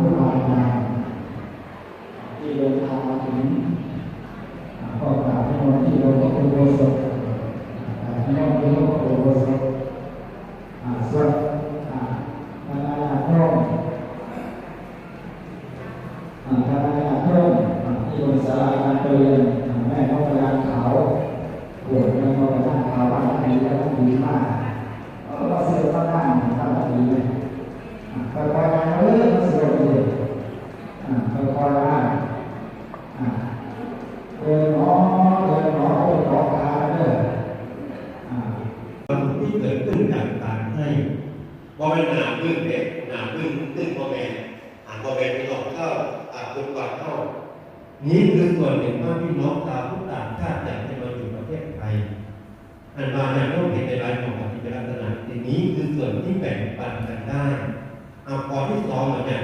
ผู้รายงานที่เดินทางมาถึงอ่าก็กราบให้มนที่โดยพระอุโบสถอ่าให้มนที่พระอุโบสถอ่าส่วนอ่าคณะญาติโยมอ่าคณะญาติโยมอ่าที่บนศาลาการเรียนแม่พ่องพยานขาวปวดแม่น้องพยานขาวบ้านดีแล้วดีมากเออเราเสียบ้านบ้านบ้านดีเลย ค่อยๆมาเรื่อยๆมาสวดเลยอ่าค่อยๆมาอ่าเดินหนอเดินหนอเดินหนอขาเด้ออ่า ความสุขที่เกิดขึ้นจากการให้พอเป็นหนาพึ่งเด็กหนาพึ่งพึ่งพ่อแม่อ่านพ่อแม่ไปหลอกเข้าอ่านคุณกว่าเข้า นี่คือส่วนหนึ่งว่าพี่น้องชาวพุทธต่างชาติอยากจะมาอยู่ประเทศไทยอันมาอย่างต้องเห็นในรายของปฏิบัติลักษณะทีนี้คือส่วนที่แบ่งปันกันได้เอาพอที่สองมาจากโน้น